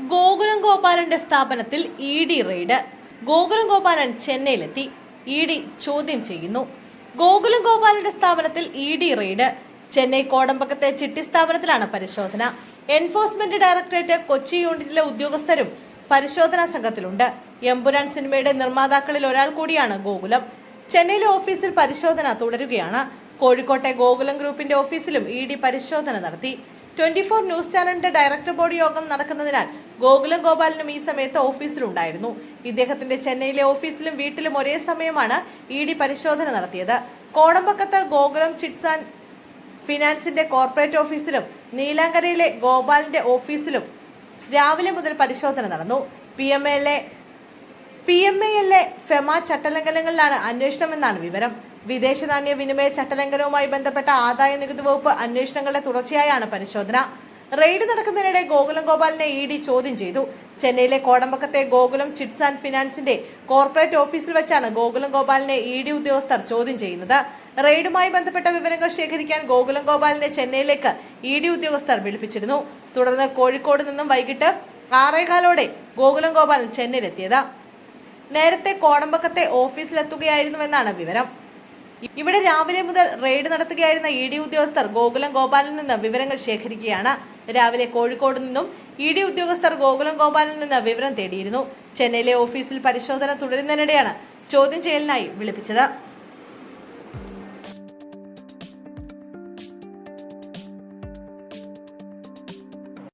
ഗോകുലം ഗോപാലന്റെ സ്ഥാപനത്തിൽ E D raid. Gokulam Gopalan ചെന്നൈയിലെത്തി. E D ചോദ്യം ചെയ്യുന്നു. ഗോകുലം ഗോപാലന്റെ സ്ഥാപനത്തിൽ ഇ ഡി റെയ്ഡ്. ചെന്നൈ കോടമ്പക്കത്തെ ചിട്ടി സ്ഥാപനത്തിലാണ് പരിശോധന. എൻഫോഴ്സ്മെന്റ് ഡയറക്ടറേറ്റ് കൊച്ചി യൂണിറ്റിലെ ഉദ്യോഗസ്ഥരും പരിശോധനാ സംഘത്തിലുണ്ട്. എമ്പുരാൻ സിനിമയുടെ നിർമ്മാതാക്കളിൽ ഒരാൾ കൂടിയാണ് ഗോകുലം. ചെന്നൈയിലെ ഓഫീസിൽ പരിശോധന തുടരുകയാണ്. കോഴിക്കോട്ടെ ഗോകുലം ഗ്രൂപ്പിന്റെ ഓഫീസിലും ഇ ഡി പരിശോധന നടത്തി. ട്വന്റി ഫോർ ന്യൂസ് ചാനലിന്റെ ഡയറക്ടർ ബോർഡ് യോഗം നടക്കുന്നതിനാൽ ഗോകുലം ഗോപാലനും ഈ സമയത്ത് ഓഫീസിലുണ്ടായിരുന്നു. ഇദ്ദേഹത്തിന്റെ ചെന്നൈയിലെ ഓഫീസിലും വീട്ടിലും ഒരേ സമയമാണ് ഇ ഡി പരിശോധന നടത്തിയത്. കോടമ്പക്കത്ത് ഗോകുലം ചിറ്റ്സ് ആൻഡ് ഫിനാൻസിന്റെ കോർപ്പറേറ്റ് ഓഫീസിലും നീലാങ്കരയിലെ ഗോപാലിന്റെ ഓഫീസിലും രാവിലെ മുതൽ പരിശോധന നടന്നു. P M L A P M L A FEMA ചട്ടലംഘനങ്ങളിലാണ് അന്വേഷണമെന്നാണ് വിവരം. വിദേശ നാണ്യ വിനിമയ ചട്ടലംഘനവുമായി ബന്ധപ്പെട്ട ആദായ നികുതി വകുപ്പ് അന്വേഷണങ്ങളുടെ തുടർച്ചയായാണ് പരിശോധന. റെയ്ഡ് നടക്കുന്നതിനിടെ ഗോകുലം ഗോപാലിനെ ഇ ഡി ചോദ്യം ചെയ്തു. ചെന്നൈയിലെ കോടമ്പക്കത്തെ ഗോകുലം ചിറ്റ്സ് ആൻഡ് ഫിനാൻസിന്റെ കോർപ്പറേറ്റ് ഓഫീസിൽ വെച്ചാണ് ഗോകുലം ഗോപാലിനെ ഇ ഡി ഉദ്യോഗസ്ഥർ ചോദ്യം ചെയ്യുന്നത്. റെയ്ഡുമായി ബന്ധപ്പെട്ട വിവരങ്ങൾ ശേഖരിക്കാൻ ഗോകുലം ഗോപാലിനെ ചെന്നൈയിലേക്ക് ഇ ഡി ഉദ്യോഗസ്ഥർ വിളിപ്പിച്ചിരുന്നു. തുടർന്ന് കോഴിക്കോട് നിന്നും വൈകിട്ട് ആറേകാലോടെ ഗോകുലം ഗോപാലൻ ചെന്നൈയിലെത്തിയത്. നേരത്തെ കോടമ്പക്കത്തെ ഓഫീസിലെത്തുകയായിരുന്നുവെന്നാണ് വിവരം. ഇവിടെ രാവിലെ മുതൽ റെയ്ഡ് നടത്തുകയായിരുന്ന ഇ ഡി ഉദ്യോഗസ്ഥർ ഗോകുലം ഗോപാലിൽ നിന്ന് വിവരങ്ങൾ ശേഖരിക്കുകയാണ്. രാവിലെ കോഴിക്കോട് നിന്നും ഇ ഡി ഉദ്യോഗസ്ഥർ ഗോകുലം ഗോപാലിൽ നിന്ന് വിവരം തേടിയിരുന്നു. ചെന്നൈയിലെ ഓഫീസിൽ പരിശോധന തുടരുന്നതിനിടെയാണ് ചോദ്യം ചെയ്യലിനായി വിളിപ്പിച്ചത്.